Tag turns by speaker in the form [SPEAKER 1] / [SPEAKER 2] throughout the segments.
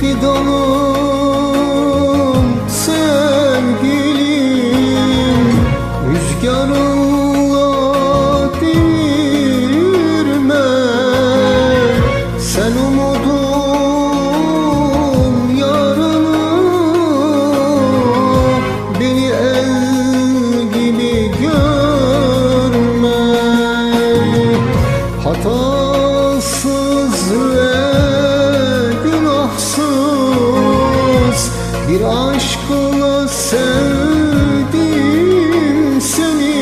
[SPEAKER 1] fidanım bir aşkla sevdim seni.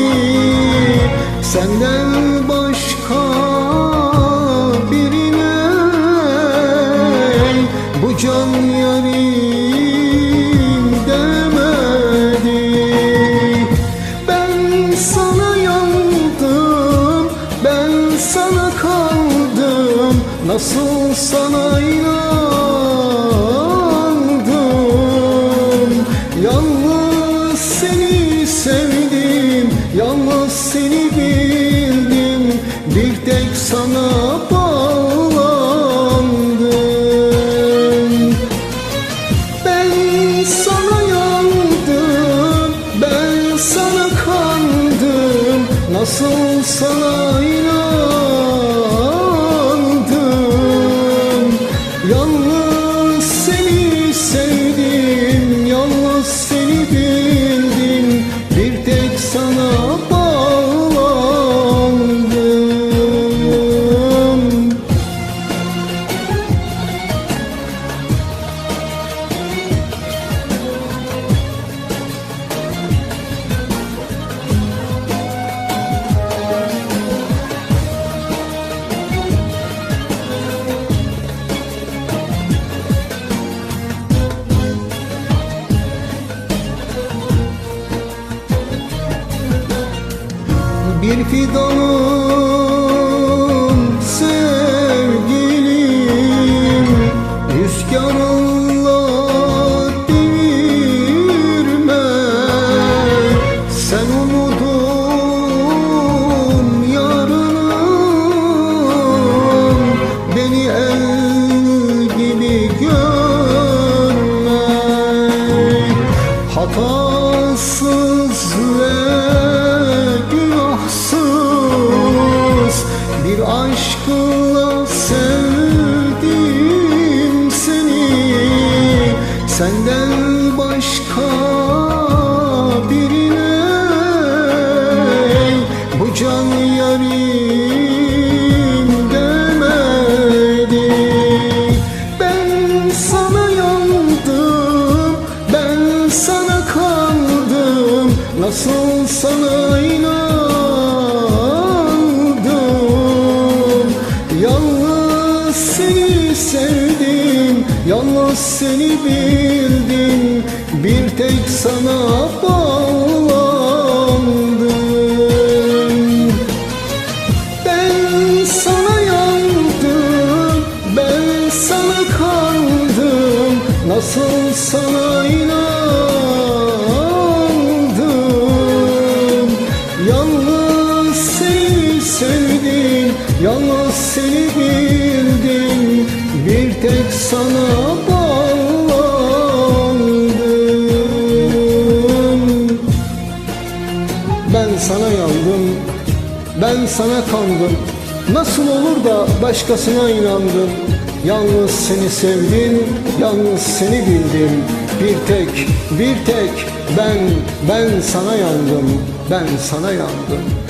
[SPEAKER 1] Senden başka birine bu can yarim demedi. Ben sana yandım, ben sana kaldım. Nasıl sana inandım Nasıl sana inandım bir fidanım aşkla sevdim seni. Senden yalnız seni bildim Bir tek sana bağlandım. Ben sana yandım, ben sana kandım Nasıl sana inandım? Yalnız seni sevdim, yalnız seni bildim sana bağlandım. Ben sana yandım, ben sana kandım. Nasıl olur da başkasına inandım? Yalnız seni sevdim, yalnız seni bildim. Bir tek, bir tek ben, ben sana yandım Ben sana yandım